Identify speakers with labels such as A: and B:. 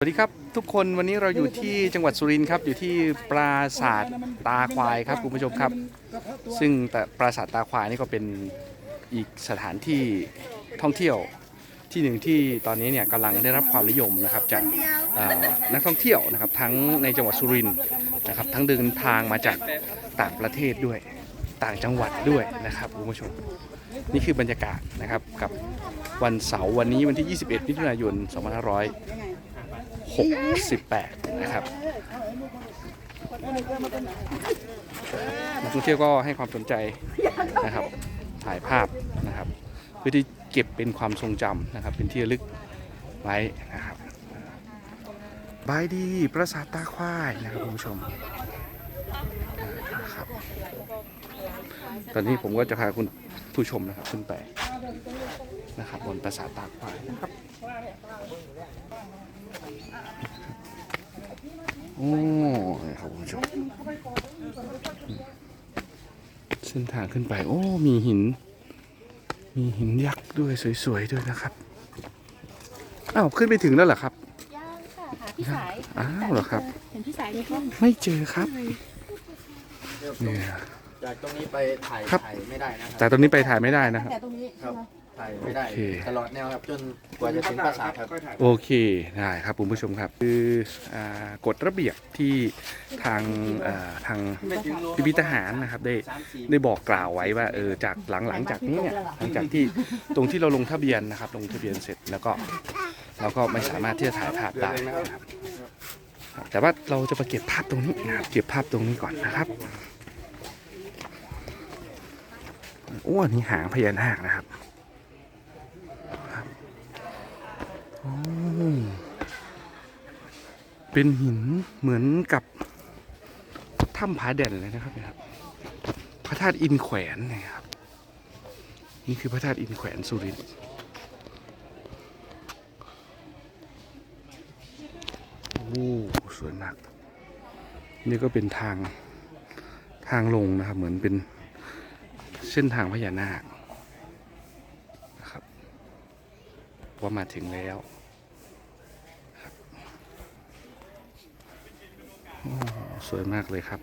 A: สวัสดีครับ ทุกคนวันนี้เราอยู่ที่จังหวัดสุรินทร์ครับ อยู่ที่ปราสาทตาควายครับคุณผู้ชมครับ ซึ่งแต่ปราสาทตาควายนี่ก็เป็นอีกสถานที่ท่องเที่ยวที่หนึ่งที่ตอนนี้เนี่ยกำลังได้รับความนิยมนะครับจากเอ่อนักท่องเที่ยวนะครับทั้งในจังหวัดสุรินทร์นะครับทั้งเดินทางมาจากต่างประเทศด้วยต่างจังหวัดด้วยนะครับคุณผู้ชมนี่คือบรรยากาศนะครับกับวันเสาร์วันนี้วันที่ 21มิถุนายน2500 68 นะครับนักท่องเที่ยวก็ให้ความสนใจนะครับถ่ายภาพนะครับ เพื่อที่เก็บเป็นความทรงจำนะครับ เป็นที่ระลึกไว้นะครับบายดีปราสาทตาควายนะครับคุณผู้ชมครับตอนนี้ผมก็จะพาคุณผู้ชมนะครับขึ้นไปนะครับบนปราสาทตาควายนะครับ โอ้นี่ครับคุณผู้ชมเส้นทางขึ้นไป โอ้ มีหิน มีหินยักษ์ด้วยสวยๆด้วยนะครับ อ้าว ขึ้นไปถึงแล้วเหรอครับ
B: ย่างค่ะหาพี่สาย
A: อ้าวเหรอครับ
B: เห็นพี่สายในห้อง
A: ไม่เจอครับเนี่ย
C: จากตรงนี้ไปถ่าย
A: ครับ
C: ถ่ายไม่ได้นะค
A: แต่
C: รับ
A: ตรงนี้ไปถ่ายไม่ได้นะครับ
B: แต่ตรงนี้
C: ครับ ถ่ายไม่ได้
A: โอเค
C: ตลอดแนวครับจนกว่าจะถึงปราสาทครับ
A: โอเคได้ครับคุณผู้ชมครับ คืออ่ากฎระเบียบที่ทางอ่าทางพิพิธภัณฑ์นะครับได้
C: สามสี่
A: ได้บอกกล่าวไว้ว่าเออจากหลังหลังจากนี้เนี่ยหลังจากที่ตรงที่เราลงทะเบียนนะครับ ลงทะเบียนเสร็จแล้วก็เราก็ไม่สามารถที่จะถ่ายภาพได้นะครับแต่ว่าเราจะมาเก็บภาพตรงนี้นะครับเก็บภาพตรงนี้ก่อนนะครับโอ้อันนี่หางพญานาคนะครับครับโอ้ เป็นหินเหมือนกับถ้ำผาแด่นเลยนะครับเนี่ยครับพระธาตุอินแขวนนะครับ นี่คือพระธาตุอินแขวนสุรินทร์โอ้สวยมาก นี่ก็เป็นทางทางลงนะครับ เหมือนเป็นเส้นทางพญานาคนะครับ ว่ามาถึงแล้วสวยมากเลยครับ